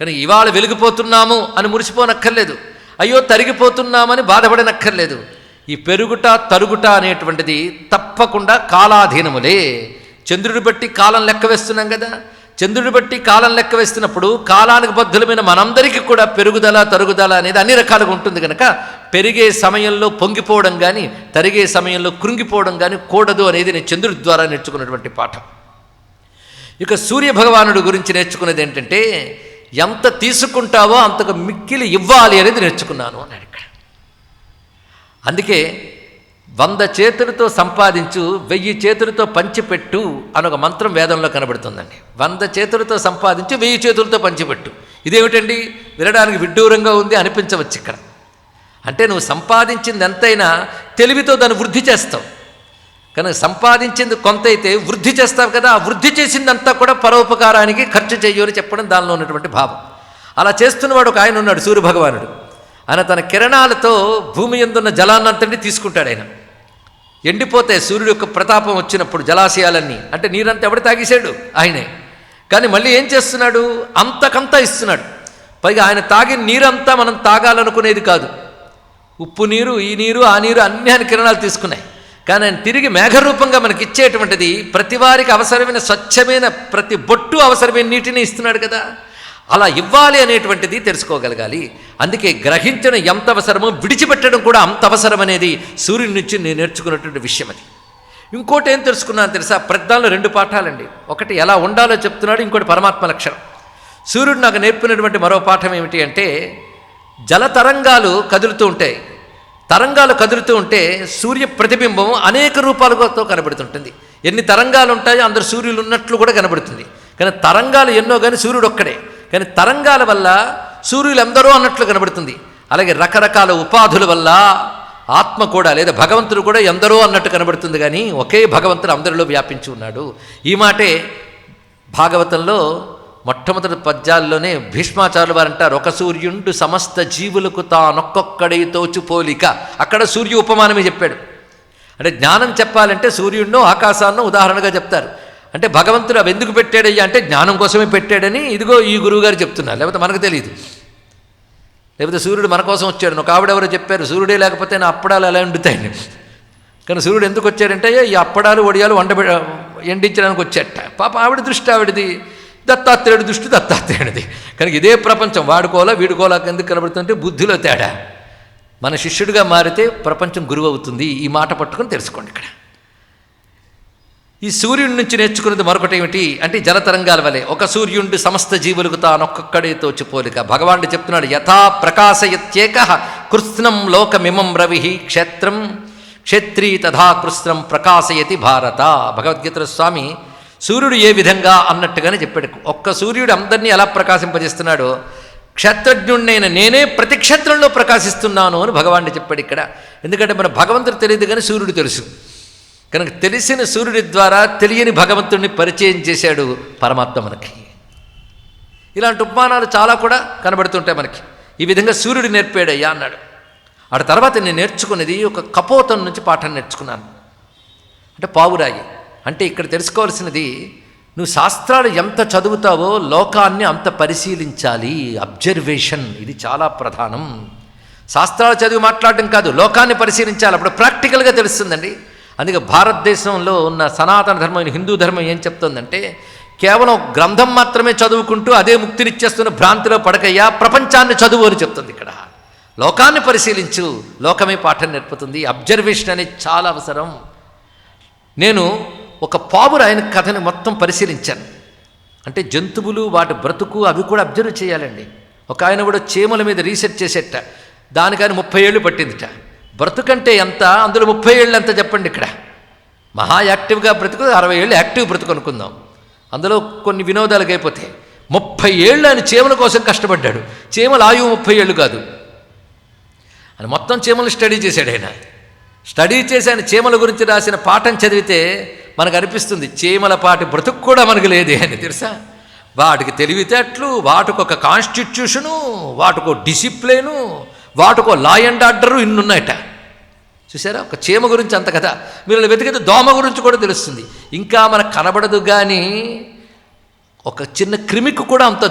కానీ ఇవాళ వెలిగిపోతున్నాము అని మురిసిపోనక్కర్లేదు. అయ్యో తరిగిపోతున్నామని బాధపడనక్కర్లేదు. ఈ పెరుగుట తరుగుట అనేటువంటిది తప్పకుండా కాలాధీనములే. చంద్రుడి బట్టి కాలం లెక్క వేస్తున్నాం కదా. చంద్రుడి బట్టి కాలం లెక్క వేస్తున్నప్పుడు కాలానికి బద్ధులమైన మనందరికీ కూడా పెరుగుదల తరుగుదల అనేది అన్ని రకాలుగా ఉంటుంది కనుక పెరిగే సమయంలో పొంగిపోవడం కానీ తరిగే సమయంలో కృంగిపోవడం కానీ కూడదు అనేది నేను చంద్రుడి ద్వారా నేర్చుకున్నటువంటి పాఠం. ఇక సూర్య భగవానుడు గురించి నేర్చుకున్నది ఏంటంటే ఎంత తీసుకుంటావో అంతకు మిక్కిలి ఇవ్వాలి అనేది నేర్చుకున్నాను అన్నాడు ఇక్కడ. అందుకే వంద చేతులతో సంపాదించు వెయ్యి చేతులతో పంచిపెట్టు అని ఒక మంత్రం వేదంలో కనబడుతుందండి. వంద చేతులతో సంపాదించు వెయ్యి చేతులతో పంచిపెట్టు. ఇదేమిటండి? వినడానికి విడ్డూరంగా ఉంది అనిపించవచ్చు ఇక్కడ. అంటే నువ్వు సంపాదించింది ఎంతైనా తెలివితో దాన్ని వృద్ధి చేస్తావు. కనుక సంపాదించింది కొంత అయితే వృద్ధి చేస్తావు కదా ఆ వృద్ధి చేసిందంతా కూడా పరోపకారానికి ఖర్చు చెయ్యు అని చెప్పడం దానిలో ఉన్నటువంటి భావం. అలా చేస్తున్నవాడు ఒక ఆయన ఉన్నాడు సూర్యభగవానుడు. ఆయన తన కిరణాలతో భూమి ఎందున్న జలాన్నంతటిని తీసుకుంటాడు ఆయన. ఎండిపోతే సూర్యుడు యొక్క ప్రతాపం వచ్చినప్పుడు జలాశయాలన్నీ అంటే నీరంతా ఎవడు తాగేశాడు? ఆయనే. కానీ మళ్ళీ ఏం చేస్తున్నాడు? అంతకంతా ఇస్తున్నాడు. పైగా ఆయన తాగిన నీరంతా మనం తాగాలనుకునేది కాదు. ఉప్పు నీరు ఈ నీరు ఆ నీరు అన్ని ఆయన కిరణాలు తీసుకున్నాయి. కానీ ఆయన తిరిగి మేఘరూపంగా మనకి ఇచ్చేటువంటిది ప్రతి వారికి అవసరమైన స్వచ్ఛమైన ప్రతి బొట్టు అవసరమైన నీటిని ఇస్తున్నాడు కదా. అలా ఇవ్వాలి అనేటువంటిది తెలుసుకోగలగాలి. అందుకే గ్రహించడం ఎంత అవసరమో విడిచిపెట్టడం కూడా అంత అవసరం అనేది సూర్యుడి నుంచి నేను నేర్చుకున్నటువంటి విషయం అది. ఇంకోటి ఏం తెలుసుకున్నాను తెలుసా? ప్రజ్ఞానంలో రెండు పాఠాలండి. ఒకటి ఎలా ఉండాలో చెప్తున్నాడు ఇంకోటి పరమాత్మ లక్షణం. సూర్యుడు నాకు నేర్పినటువంటి మరో పాఠం ఏమిటి అంటే జలతరంగాలు కదులుతూ ఉంటాయి. తరంగాలు కదులుతూ ఉంటే సూర్య ప్రతిబింబం అనేక రూపాలతో కనబడుతుంటుంది. ఎన్ని తరంగాలు ఉంటాయో అందరు సూర్యులు ఉన్నట్లు కూడా కనబడుతుంది. కానీ తరంగాలు ఎన్నో కానీ సూర్యుడు ఒక్కడే. కానీ తరంగాల వల్ల సూర్యులు ఎందరో అన్నట్లు కనబడుతుంది. అలాగే రకరకాల ఉపాధుల వల్ల ఆత్మ కూడా లేదా భగవంతుడు కూడా ఎందరో అన్నట్టు కనబడుతుంది. కానీ ఒకే భగవంతుడు అందరిలో వ్యాపించి ఉన్నాడు. ఈ మాటే భాగవతంలో మొట్టమొదటి పద్యాల్లోనే భీష్మాచార్యులు వారు అంటారు ఒక సూర్యుండు సమస్త జీవులకు తానొక్కొక్కడై తోచుపోలిక అక్కడ సూర్య ఉపమానమే చెప్పాడు. అంటే జ్ఞానం చెప్పాలంటే సూర్యుడినో ఆకాశాన్నో ఉదాహరణగా చెప్తారు. అంటే భగవంతుడు అవి ఎందుకు పెట్టాడయ్యా అంటే జ్ఞానం కోసమే పెట్టాడని ఇదిగో ఈ గురువుగారు చెప్తున్నారు. లేకపోతే మనకు తెలియదు లేకపోతే సూర్యుడు మన కోసం వచ్చాడు. నువ్వు ఆవిడెవరో చెప్పారు సూర్యుడే లేకపోతే నా అప్పడాలు ఎలా వండుతాయని? కానీ సూర్యుడు ఎందుకు వచ్చాడంటే ఈ అప్పడాలు వడియాలు వండ ఎండించడానికి వచ్చాట పాప ఆవిడ దృష్టి ఆవిడది. దత్తాత్రేయుడు దృష్టి దత్తాత్రేయుడిది కనుక ఇదే ప్రపంచం వాడుకోలా వీడుకోలా ఎందుకు కనబడుతుంటే బుద్ధిలో తేడా. మన శిష్యుడిగా మారితే ప్రపంచం గురువు అవుతుంది ఈ మాట పట్టుకొని తెలుసుకోండి ఇక్కడ. ఈ సూర్యుడి నుంచి నేర్చుకున్నది మరొకటి ఏమిటి అంటే జలతరంగాల వలె. ఒక సూర్యుండు సమస్త జీవులకు తానొక్కడే తోచిపోలిక. భగవానుడు చెప్తున్నాడు యథా ప్రకాశయత్యేక కృత్స్నం లోకమిమం రవి క్షేత్రం. క్షేత్రీ తథా కృత్స్నం ప్రకాశయతి భారత. భగవద్గీత స్వామి సూర్యుడు ఏ విధంగా అన్నట్టుగానే చెప్పాడు. ఒక్క సూర్యుడు అందరినీ ఎలా ప్రకాశింపజేస్తున్నాడో క్షత్రజ్ఞుణ్ణైన నేనే ప్రతి క్షేత్రంలో ప్రకాశిస్తున్నాను అని భగవాన్ని చెప్పాడు ఇక్కడ. ఎందుకంటే మన భగవంతుడు తెలియదు కానీ సూర్యుడు తెలుసు. కనుక తెలిసిన సూర్యుడి ద్వారా తెలియని భగవంతుడిని పరిచయం చేశాడు పరమాత్మ మనకి. ఇలాంటి ఉపమానాలు చాలా కూడా కనబడుతుంటాయి మనకి. ఈ విధంగా సూర్యుడు నేర్పాడయ్యా అన్నాడు. ఆ తర్వాత నేను నేర్చుకున్నది ఒక కపోతం నుంచి పాఠం నేర్చుకున్నాను. అంటే పావురాయి. అంటే ఇక్కడ తెలుసుకోవాల్సినది నువ్వు శాస్త్రాలు ఎంత చదువుతావో లోకాన్ని అంత పరిశీలించాలి. అబ్జర్వేషన్ ఇది చాలా ప్రధానం. శాస్త్రాలు చదివి మాట్లాడడం కాదు లోకాన్ని పరిశీలించాలి. అప్పుడు ప్రాక్టికల్గా తెలుస్తుందండి. అందుకే భారతదేశంలో ఉన్న సనాతన ధర్మం హిందూ ధర్మం ఏం చెప్తుందంటే కేవలం గ్రంథం మాత్రమే చదువుకుంటూ అదే ముక్తినిచ్చేస్తున్న భ్రాంతిలో పడకయ్యా ప్రపంచాన్ని చదువు అని చెప్తుంది ఇక్కడ. లోకాన్ని పరిశీలించు లోకమే పాఠం నేర్పుతుంది. అబ్జర్వేషన్ అనేది చాలా అవసరం. నేను ఒక పావురాయన కథని మొత్తం పరిశీలించాను. అంటే జంతువులు వాటి బ్రతుకు అవి కూడా అబ్జర్వ్ చేయాలండి. ఒక ఆయన కూడా చీమల మీద రీసెర్చ్ చేసేట. దానికని ముప్పై ఏళ్ళు పట్టిందిట. బ్రతుకంటే ఎంత? అందులో ముప్పై ఏళ్ళు ఎంత చెప్పండి ఇక్కడ? మహా యాక్టివ్గా బ్రతుకు అరవై ఏళ్ళు యాక్టివ్ బ్రతుకు అనుకుందాం. అందులో కొన్ని వినోదాలకు అయిపోతాయి ముప్పై ఏళ్ళు ఆయన చీమల కోసం కష్టపడ్డాడు. చీమల ఆయువు ముప్పై ఏళ్ళు కాదు. అని మొత్తం చీమలు స్టడీ చేశాడు ఆయన. స్టడీ చేసి ఆయన చీమల గురించి రాసిన పాఠం చదివితే మనకు అనిపిస్తుంది చీమల పాటి బ్రతుకు కూడా మనకు లేదే అని తెలుసా? వాటికి తెలివితేటలు వాటికొక కాన్స్టిట్యూషను వాటికో డిసిప్లిను వాటికో లా అండ్ ఆర్డరు ఇన్నున్నాయట. చూసారా ఒక చీమ గురించి అంత కదా మీరు వెతికితే దోమ గురించి కూడా తెలుస్తుంది. ఇంకా మనకు కనబడదు కానీ ఒక చిన్న క్రిమికి కూడా అంత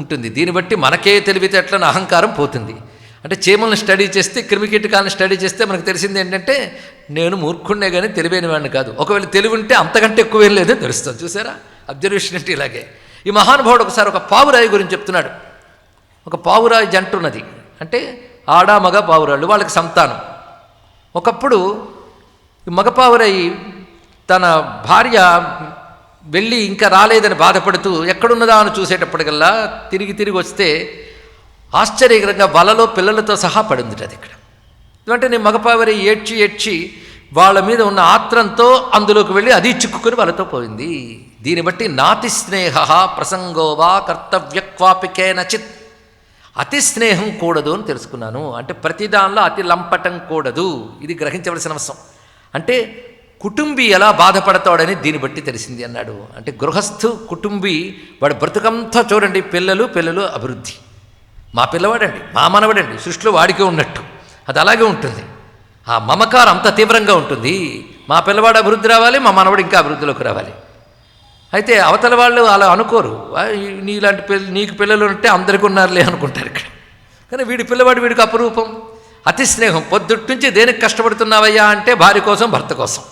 ఉంటుంది. దీన్ని బట్టి మనకే తెలివితేటలను అహంకారం పోతుంది. అంటే చీమలను స్టడీ చేస్తే క్రిమికీటకాలను స్టడీ చేస్తే మనకు తెలిసింది ఏంటంటే నేను మూర్ఖుండే కానీ తెలివైన వాడిని కాదు. ఒకవేళ తెలివి ఉంటే అంతకంటే ఎక్కువ ఏం లేదని తెలుస్తుంది. చూసారా? అబ్జర్వేషన్ అంటే ఇలాగే. ఈ మహానుభావుడు ఒకసారి ఒక పావురాయి గురించి చెప్తున్నాడు. ఒక పావురాయి జంట ఉన్నది. అంటే ఆడ మగ పావురాళ్ళు వాళ్ళకి సంతానం. ఒకప్పుడు ఈ మగ పావురాయి తన భార్య వెళ్ళి ఇంకా రాలేదని బాధపడుతూ ఎక్కడున్నదా అని చూసేటప్పటికల్లా తిరిగి తిరిగి వస్తే ఆశ్చర్యకరంగా వలలో పిల్లలతో సహా పడింది అది ఇక్కడ. ఎందుకంటే నేను మగపావరి ఏడ్చి ఏడ్చి వాళ్ళ మీద ఉన్న ఆత్రంతో అందులోకి వెళ్ళి అది చిక్కుకుని వాళ్ళతో పోయింది. దీన్ని బట్టి నాతి స్నేహ ప్రసంగోవా కర్తవ్యక్వాపికేనచిత్ అతి స్నేహం కూడదు అని తెలుసుకున్నాను. అంటే ప్రతి దానిలో అతి లంపటం కూడదు. ఇది గ్రహించవలసిన అవసరం. అంటే కుటుంబీ ఎలా బాధపడతాడని దీన్ని బట్టి తెలిసింది అన్నాడు. అంటే గృహస్థు కుటుంబీ వాడు బ్రతుకంతా చూడండి పిల్లలు పిల్లలు అభివృద్ధి. మా పిల్లవాడండి మా మనవడండి సృష్టిలో వాడికే ఉన్నట్టు. అది అలాగే ఉంటుంది. ఆ మమకారం అంత తీవ్రంగా ఉంటుంది. మా పిల్లవాడు అభివృద్ధి రావాలి మా మనవడు ఇంకా అభివృద్ధిలోకి రావాలి. అయితే అవతల వాళ్ళు అలా అనుకోరు. నీ నీలాంటి పిల్ల నీకు పిల్లలు ఉంటే అందరికీ ఉన్నారులే అనుకుంటారు ఇక్కడ. కానీ వీడి పిల్లవాడు వీడికి అపురూపం అతి స్నేహం. పొద్దుటి నుంచి దేనికి కష్టపడుతున్నావయ్యా అంటే భార్య కోసం భర్త కోసం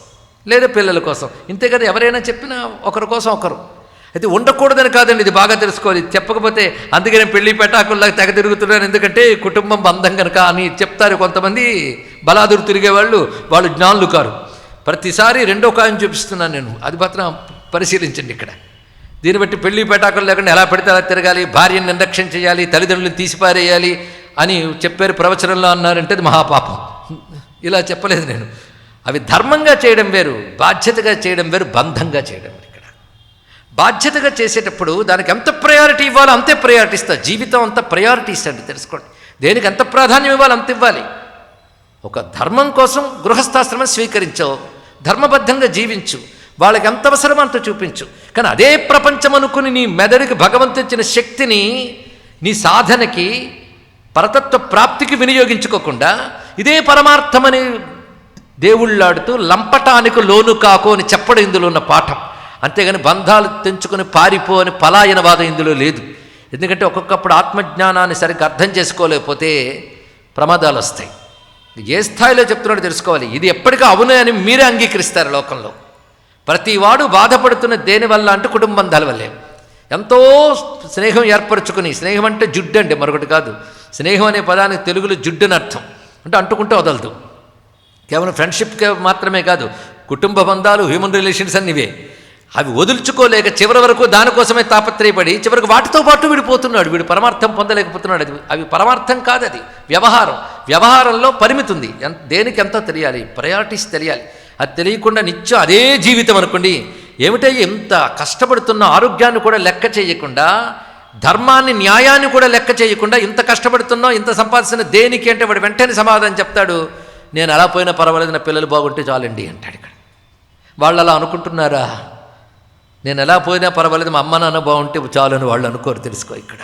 లేదా పిల్లల కోసం. ఇంతే కదా ఎవరైనా చెప్పినా ఒకరి కోసం ఒకరు. అయితే ఉండకూడదని కాదండి ఇది బాగా తెలుసుకోవాలి. చెప్పకపోతే అందుకే నేను పెళ్ళి పెటాకుల్లాగా తెగ తిరుగుతున్నాను. ఎందుకంటే కుటుంబం బంధం కనుక అని చెప్తారు కొంతమంది బలాదురు తిరిగేవాళ్ళు వాళ్ళు జ్ఞానులు కారు. ప్రతిసారి రెండో కాయం చూపిస్తున్నాను నేను. అది మాత్రం పరిశీలించండి ఇక్కడ. దీన్ని బట్టి పెళ్ళి పెటాకులు లేకుండా ఎలా పెడితే అలా తిరగాలి భార్యను నిర్లక్ష్యం చేయాలి తల్లిదండ్రులను తీసిపారేయాలి అని చెప్పారు ప్రవచనంలో అన్నారంటే అది మహాపాపం. ఇలా చెప్పలేదు నేను. అవి ధర్మంగా చేయడం వేరు బాధ్యతగా చేయడం వేరు బంధంగా చేయడం వేరు. బాధ్యతగా చేసేటప్పుడు దానికి ఎంత ప్రయారిటీ ఇవ్వాలో అంతే ప్రయారిటీ ఇస్తా. జీవితం అంత ప్రయారిటీ ఇస్తాండి తెలుసుకోండి. దేనికి ఎంత ప్రాధాన్యం ఇవ్వాలో అంత ఇవ్వాలి. ఒక ధర్మం కోసం గృహస్థాశ్రమం స్వీకరించావు ధర్మబద్ధంగా జీవించు. వాళ్ళకి ఎంత అవసరమో అంత చూపించు. కానీ అదే ప్రపంచం అనుకుని నీ మెదడుకి భగవంతు ఇచ్చిన శక్తిని నీ సాధనకి పరతత్వ ప్రాప్తికి వినియోగించుకోకుండా ఇదే పరమార్థమని దేవుళ్ళాడుతూ లంపటానికి లోను కాకు అని చెప్పడం ఇందులో ఉన్న పాఠం. అంతేగాని బంధాలు తెంచుకొని పారిపో అని పలాయనవాదం ఇందులో లేదు. ఎందుకంటే ఒక్కొక్కప్పుడు ఆత్మజ్ఞానాన్ని సరిగ్గా అర్థం చేసుకోలేకపోతే ప్రమాదాలు వస్తాయి. ఏ స్థాయిలో చెప్తున్నాడో తెలుసుకోవాలి. ఇది ఎప్పటికీ అవునే అని మీరే అంగీకరిస్తారు లోకంలో. ప్రతివాడు బాధపడుతున్న దేనివల్ల అంటే కుటుంబం వల్లే. ఎంతో స్నేహం ఏర్పరచుకుని స్నేహం అంటే జుడ్డు అండి మరొకటి కాదు. స్నేహం అనే పదానికి తెలుగులో జుడ్డు అని అర్థం. అంటే అంటుకుంటే వదలదు. కేవలం ఫ్రెండ్షిప్కి మాత్రమే కాదు కుటుంబ బంధాలు హ్యూమన్ రిలేషన్స్ అన్నివే అవి వదులుచుకోలేక చివరి వరకు దానికోసమే తాపత్రయపడి చివరికి వాటితో పాటు విడిపోతున్నాడు. వీడు పరమార్థం పొందలేకపోతున్నాడు. అది అవి పరమార్థం కాదు అది. వ్యవహారం. వ్యవహారంలో పరిమితి ఉంది. ఎంత దేనికి ఎంత తెలియాలి? ప్రయారిటీస్ తెలియాలి. అది తెలియకుండా నిత్యం అదే జీవితం అనుకోండి. ఏమిటో ఎంత కష్టపడుతున్న ఆరోగ్యాన్ని కూడా లెక్క చేయకుండా ధర్మాన్ని న్యాయాన్ని కూడా లెక్క చేయకుండా ఇంత కష్టపడుతున్నావు ఇంత సంపాదిస్తున్న దేనికి అంటే వాడు వెంటనే సమాధానం చెప్తాడు. నేను అలా పోయినా పర్వాలేదు నా పిల్లలు బాగుంటే చాలండి అంటాడు ఇక్కడ. వాళ్ళు అలా అనుకుంటున్నారా? నేను ఎలా పోయినా పర్వాలేదు మా అమ్మ నాన్న బాగుంటే చాలు అని వాళ్ళు అనుకోరు తెలుసుకో ఇక్కడ.